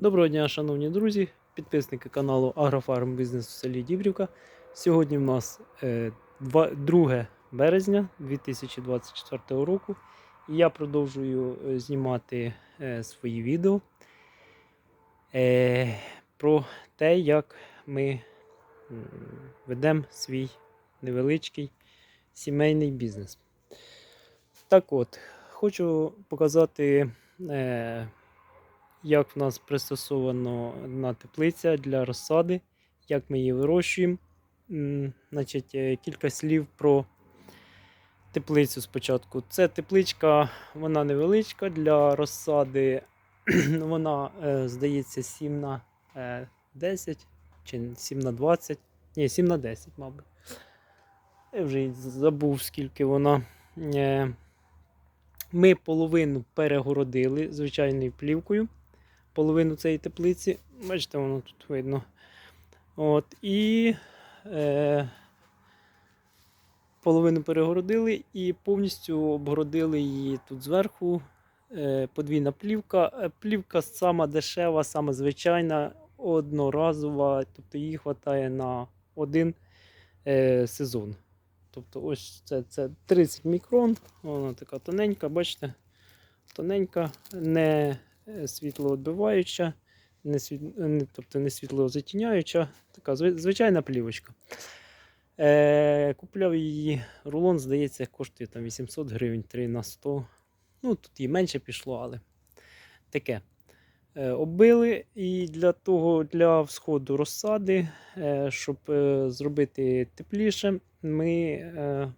Доброго дня, шановні друзі, підписники каналу Агрофарм Бізнес у селі Дібрівка. Сьогодні в нас е, 2 березня 2024 року. І я продовжую е, знімати е, свої відео е, про те, як ми ведемо свій невеличкий сімейний бізнес. Так от, хочу показати. Е, як в нас пристосовано на теплиця для розсади, як ми її вирощуємо. Значить, е, кілька слів про теплицю спочатку. Це тепличка, вона невеличка для розсади. Вона, е, здається, 7 на е, 10 чи 7 на 20. Ні, 7 на 10, мабуть. Я вже забув, скільки вона. Е, Ми половину перегородили звичайною плівкою половину цієї теплиці. Бачите, воно тут видно. От, і е, половину перегородили і повністю обгородили її тут зверху. Е, подвійна плівка. Е, Плівка сама дешева, сама звичайна, одноразова, тобто її вистачає на один е, сезон. Тобто, ось це, це 30 мікрон, вона така тоненька, бачите, тоненька, не е, світлоотбиваюча, не, світ... не, тобто не світлозатіняюча, така звичайна плівочка. Е, купляв її рулон, здається, коштує там 800 гривень 3 на 100. Ну, тут і менше пішло, але таке. Е, оббили і для того, для всходу розсади, е, щоб е, зробити тепліше, ми е,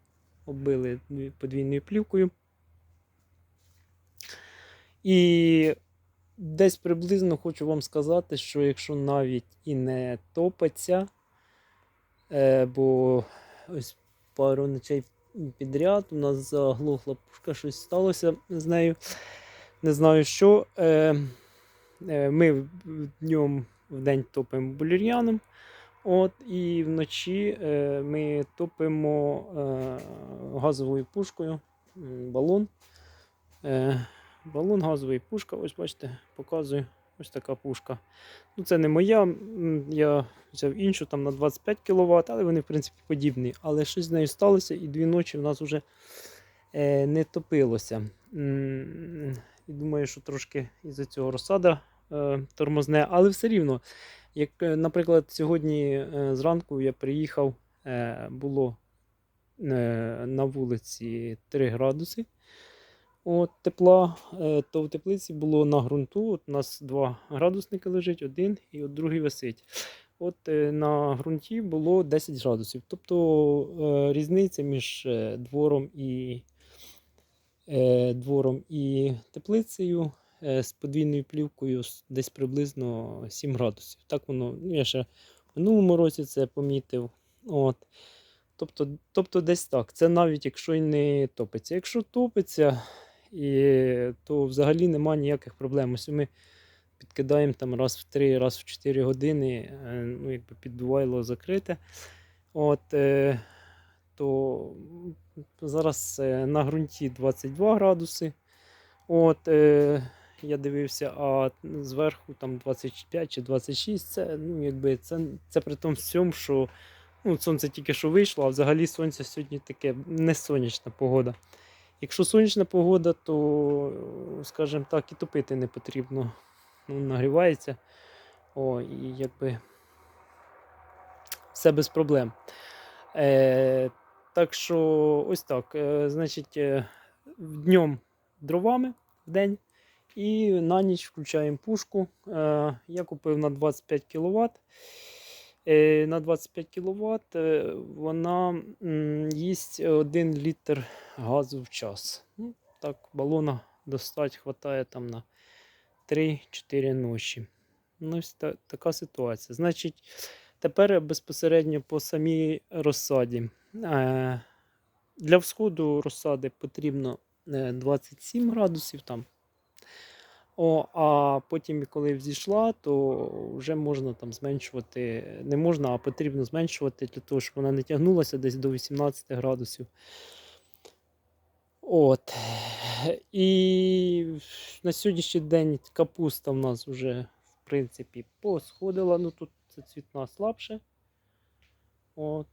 оббили подвійною плівкою. І десь приблизно хочу вам сказати, що якщо навіть і не топиться, е, бо ось пару ночей підряд у нас заглохла пушка, щось сталося з нею. Не знаю що. Е, е, ми днем в день топимо булір'яном. От, і вночі ми топимо газовою пушкою балон. Балон, газовий пушка. Ось бачите, показую. Ось така пушка. Ну, це не моя. Я взяв іншу там на 25 кВт, але вони, в принципі, подібні. Але щось з нею сталося, і дві ночі в нас вже е, не топилося. І думаю, що трошки із-за цього розсада е, тормозне, але все рівно. Як, е, наприклад, сьогодні е, зранку я приїхав, е, було е, на вулиці 3 градуси от, тепла, е, то в теплиці було на ґрунту. От у нас два градусники лежить, один і от другий висить. От е, на ґрунті було 10 градусів. Тобто е, різниця між двором і, двором і теплицею з подвійною плівкою десь приблизно 7 градусів. Так воно, ну я ще в минулому році це помітив. От. Тобто, тобто десь так. Це навіть якщо й не топиться. Якщо топиться, і, то взагалі нема ніяких проблем. Ось ми підкидаємо там раз в 3, раз в 4 години, е, ну, якби підбивайло закрите. От, е, то зараз е, на ґрунті 22 градуси. От, я дивився, а зверху там 25 чи 26. Це, ну, якби, це, це при тому всьому, що ну, сонце тільки що вийшло, а взагалі сонце сьогодні таке не сонячна погода. Якщо сонячна погода, то, скажімо так, і топити не потрібно. Ну, нагрівається. О, і якби все без проблем. Е, так що ось так. Е, значить, е, днем дровами в день і на ніч включаємо пушку. Е, я купив на 25 кВт. Е, на 25 кВт е, вона їсть 1 літр газу в час. Ну, так, балона достать хватає там на 3-4 ночі. Ну, ось та, така ситуація. Значить, тепер безпосередньо по самій розсаді. Е, для всходу розсади потрібно е, 27 градусів там. О, а потім, коли взійшла, то вже можна там зменшувати. Не можна, а потрібно зменшувати для того, щоб вона не тягнулася десь до 18 градусів. От. І на сьогоднішній день капуста в нас вже в принципі, посходила. Ну тут це цвітна слабше. От.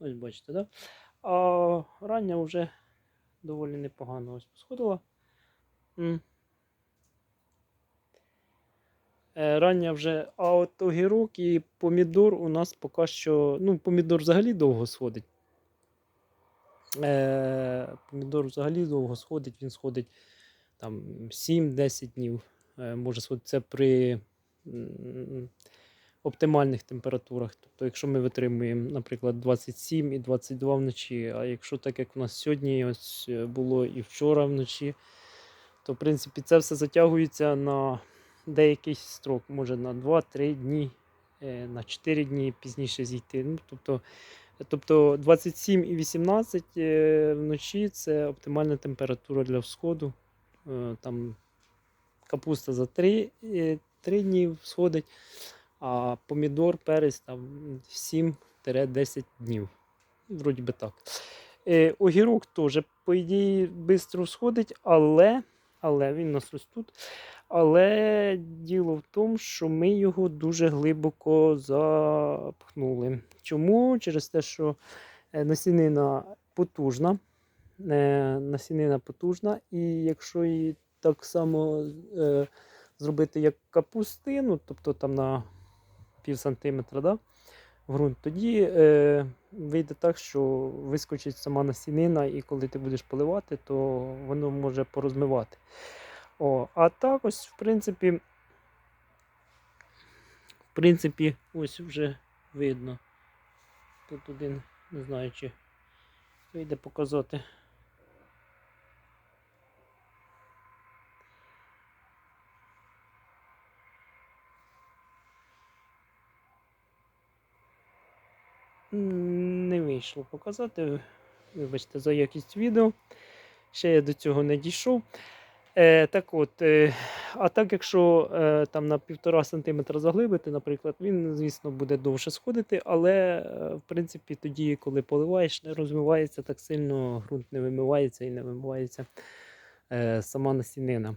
Ось бачите, да? А рання вже доволі непогано ось посходила. Е, Рання вже, а от огірок і помідор у нас поки що. Ну, помідор взагалі довго сходить. Е, помідор взагалі довго сходить, він сходить там 7-10 днів. Е, може сходити це при оптимальних температурах. Тобто, якщо ми витримуємо, наприклад, 27 і 22 вночі, а якщо так як у нас сьогодні ось е, було і вчора вночі, то в принципі це все затягується на деякий строк, може на 2-3 дні, е, на 4 дні пізніше зійти. Ну, тобто, тобто 27 і 18 е, вночі це оптимальна температура для всходу. Там капуста за 3, 3 дні всходить, а помідор, перець там 7-10 днів. Вроді би так. Е, огірок теж, по ідеї, швидко всходить, але, але він у нас ось тут. Але діло в тому, що ми його дуже глибоко запхнули. Чому? Через те, що е, насінина потужна. Е, Насінина потужна, і якщо її так само е, зробити як капустину, тобто там на пів сантиметра, да, в ґрунт, тоді е, вийде так, що вискочить сама насінина, і коли ти будеш поливати, то воно може порозмивати. О, а так ось, в принципі, в принципі, ось вже видно. Тут один, не знаю, чи вийде показати. Не вийшло показати. Вибачте за якість відео. Ще я до цього не дійшов. Е, так от, е, а так, якщо е, там на півтора сантиметра заглибити, наприклад, він, звісно, буде довше сходити, але е, в принципі тоді, коли поливаєш, не розмивається так сильно, ґрунт не вимивається і не вимивається е, сама насінина.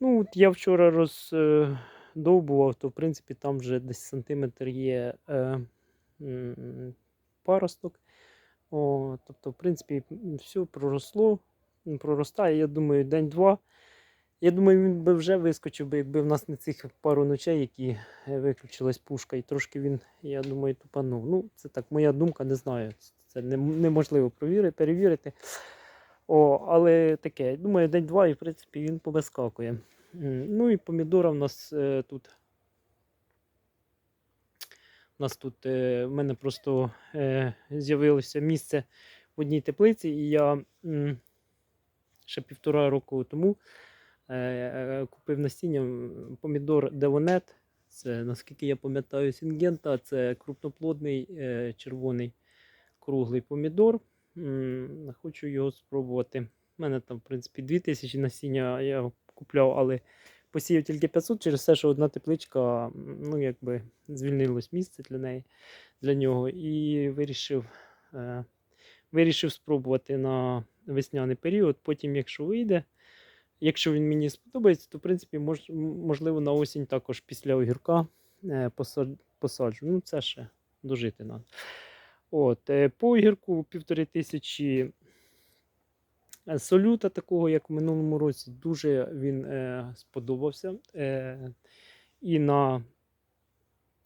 Ну, от я вчора роздовбував, то в принципі там вже десь сантиметр є е, паросток. О, тобто, в принципі, все проросло, проростає, я думаю, день-два. Я думаю, він би вже вискочив би, якби в нас не цих пару ночей, які е, виключилась пушка, і трошки він, я думаю, тупанув. Ну, це так, моя думка, не знаю. Це неможливо перевірити. О, але таке, думаю, день-два, і в принципі він повискакує. Ну і помідора в нас е, тут. У нас тут е, в мене просто е, з'явилося місце в одній теплиці, і я ще півтора року тому е, купив насіння помідор Девонет. Це, наскільки я пам'ятаю, Сінгента, це крупноплодний червоний круглий помідор. Хочу його спробувати. У мене там, в принципі, 2000 насіння я купляв, але посіяв тільки 500 через те, що одна тепличка, ну, якби звільнилось місце для неї, для нього, і вирішив, е, вирішив спробувати на весняний період. Потім, якщо вийде, якщо він мені сподобається, то в принципі мож, можливо на осінь також після огірка е, посаджу. Ну, це ще дожити треба. От, е, по огірку півтори тисячі солюта, такого, як в минулому році, дуже він е, сподобався. Е, і на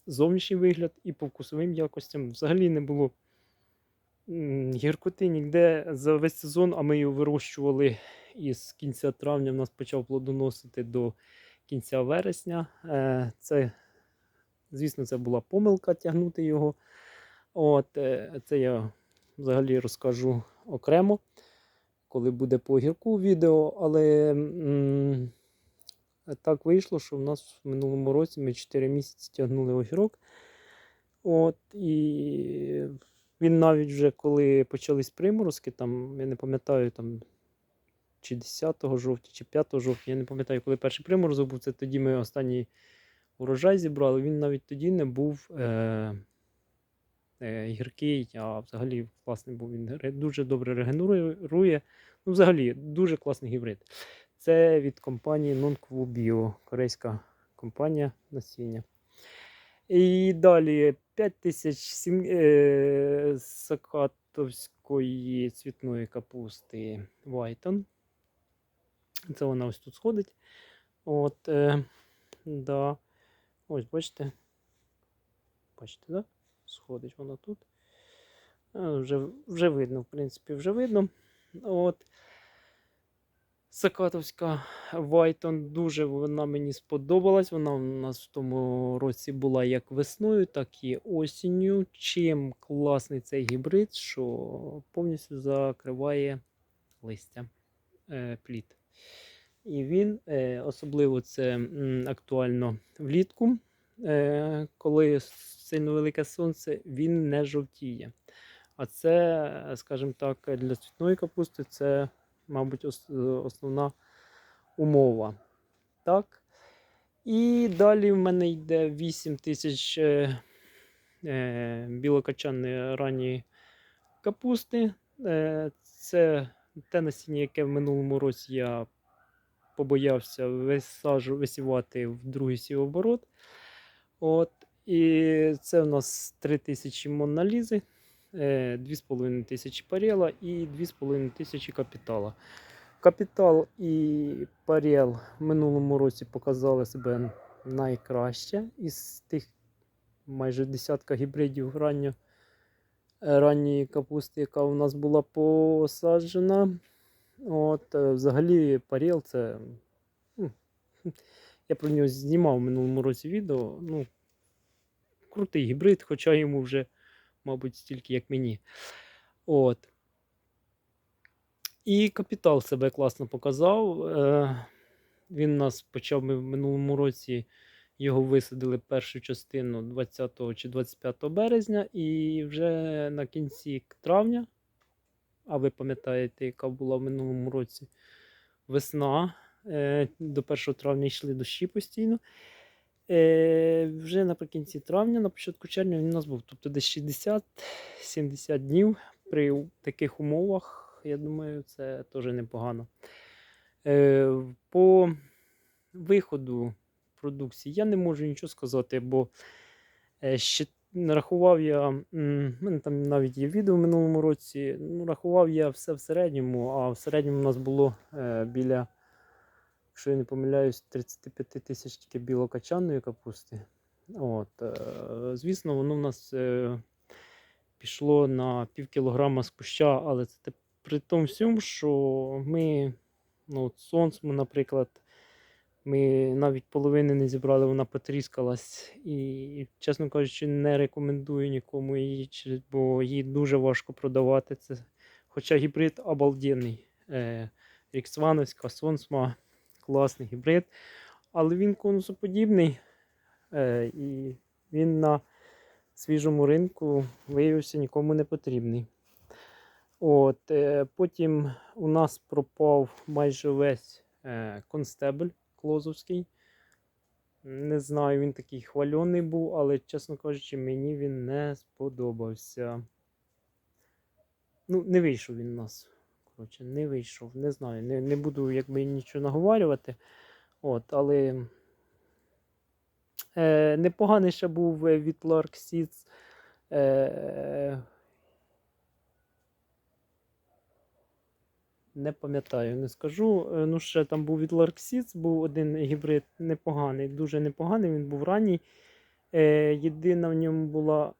зовнішній вигляд, і по вкусовим якостям. Взагалі не було гіркоти ніде за весь сезон, а ми його вирощували із кінця травня. В нас почав плодоносити до кінця вересня. Е, Це, звісно, це була помилка тягнути його. От, е, це я взагалі розкажу окремо, коли буде по огірку відео, але м, так вийшло, що в нас в минулому році ми 4 місяці тягнули огірок. От, і він навіть вже коли почались приморозки, там, я не пам'ятаю, там, чи 10 жовтня, чи 5 жовтня, я не пам'ятаю, коли перший приморозок був, це тоді ми останній урожай зібрали. Він навіть тоді не був е, гіркий, а взагалі класний був. Він дуже добре регенерує. Ну, взагалі, дуже класний гібрид. Це від компанії Nonquo Bio, корейська компанія насіння. І далі 5000 е, сакатовської цвітної капусти Вайтон. Це вона ось тут сходить. От, е, да. Ось, бачите. Бачите, да? Сходить вона тут. Е, Вже, вже видно, в принципі, вже видно. От. Сакатовська Вайтон дуже вона мені сподобалась. Вона у нас в тому році була як весною, так і осінню. Чим класний цей гібрид, що повністю закриває листя е, плід. І він е, особливо це м, актуально влітку, коли сильно велике сонце, він не жовтіє. А це, скажімо так, для цвітної капусти це, мабуть, основна умова. Так. І далі в мене йде 8 тисяч е, е, білокачаної ранньої капусти. Е, це те насіння, яке в минулому році я побоявся висаджу, висівати в другий сівоборот. От. І це у нас 3000 монналізи, е, 2500 парела і 2500 капітала. Капітал і парел в минулому році показали себе найкраще із тих майже десятка гібридів ранньо, е, ранньої капусти, яка у нас була посаджена. От, е, взагалі, парел це. Я про нього знімав в минулому році відео. Ну, крутий гібрид, хоча йому вже, мабуть, стільки, як мені. От. І капітал себе класно показав. Е, Він у нас почав ми в минулому році. Його висадили першу частину 20 чи 25 березня, і вже на кінці травня, а ви пам'ятаєте, яка була в минулому році весна. Е, До 1 травня йшли дощі постійно. Е, Вже наприкінці травня, на початку червня він у нас був. Тобто десь 60-70 днів при таких умовах, я думаю, це теж непогано. Е, По виходу продукції я не можу нічого сказати, бо ще рахував я, мене там навіть є відео в минулому році. Ну, рахував я все в середньому, а в середньому у нас було біля, якщо я не помиляюсь, 35 тисяч тільки білокачаної капусти. От, е, звісно, воно в нас е, пішло на пів кілограма з куща, але це при тому всьому, що ми, ну, от сонцему, наприклад, ми навіть половини не зібрали, вона потріскалась. І, чесно кажучи, не рекомендую нікому її, бо її дуже важко продавати. Це, хоча гібрид обалденний. Е, Ріксвановська, Сонсма, класний гібрид. Але він конусоподібний. Е, і він на свіжому ринку виявився нікому не потрібний. От, е, потім у нас пропав майже весь е, констебль Клозовський. Не знаю, він такий хвальоний був, але, чесно кажучи, мені він не сподобався. Ну, не вийшов він у нас. Коротше, не вийшов. Не знаю. Не, не буду якби нічого наговарювати. От, але е, непоганий ще був е, від Lark Seeds. Е, Не пам'ятаю, не скажу. Е, Ну, ще там був від Lark Seeds, був один гібрид непоганий, дуже непоганий, він був ранній. Е, єдина в ньому була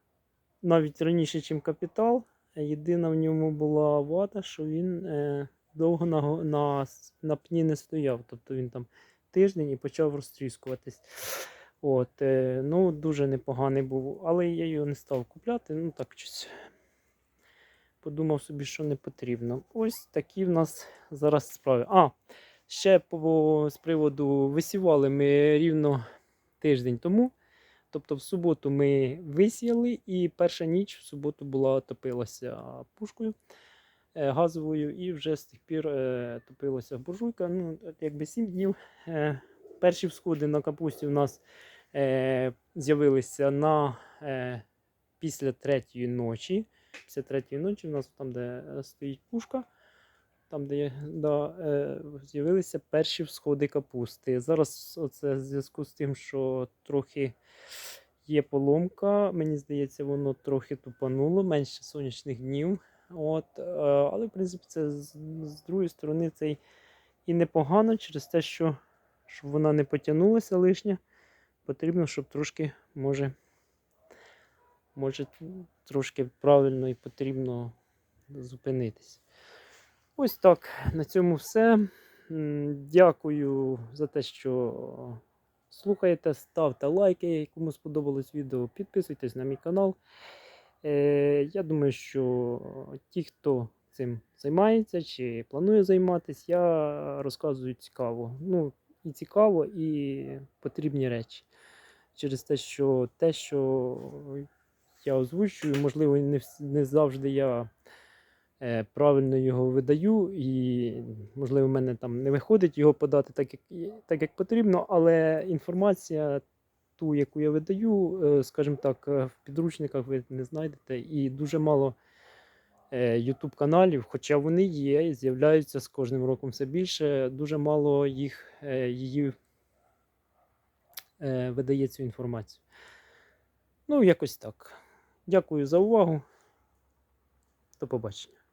навіть раніше, ніж капітал. Єдина в ньому була вада, що він е, довго на, на, на пні не стояв. Тобто він там тиждень і почав розтріскуватись. От, е, ну, дуже непоганий був, але я його не став купляти. Ну так щось подумав собі, що не потрібно. Ось такі в нас зараз справи. А, ще по, з приводу висівали ми рівно тиждень тому. Тобто в суботу ми висіяли, і перша ніч в суботу була топилася пушкою е, газовою, і вже з тих пір е, топилася буржуйка. Ну, якби 7 днів. Е, перші всходи на капусті у нас е, з'явилися на, е, після третьої ночі. Після третьої ночі у нас там, де е, стоїть пушка. Там, де да, е, з'явилися перші всходи капусти. Зараз оце в зв'язку з тим, що трохи є поломка. Мені здається, воно трохи тупануло, менше сонячних днів. От, е, але, в принципі, це з, з другої сторони це і непогано через те, що щоб вона не потягнулася лишня, потрібно, щоб трошки може, може трошки правильно і потрібно зупинитись. Ось так. На цьому все. Дякую за те, що слухаєте. Ставте лайки, кому сподобалось відео. Підписуйтесь на мій канал. Е, я думаю, що ті, хто цим займається чи планує займатися, я розказую цікаво. Ну, і цікаво, і потрібні речі. Через те, що те, що я озвучую, можливо, не, завжди я правильно його видаю, і, можливо, в мене там не виходить його подати так, як, так, як потрібно, але інформація, ту, яку я видаю, е, скажімо так, е, в підручниках ви не знайдете, і дуже мало е, YouTube каналів, хоча вони є з'являються з кожним роком все більше, дуже мало їх е, її е, видає цю інформацію. Ну, якось так. Дякую за увагу. До побачення.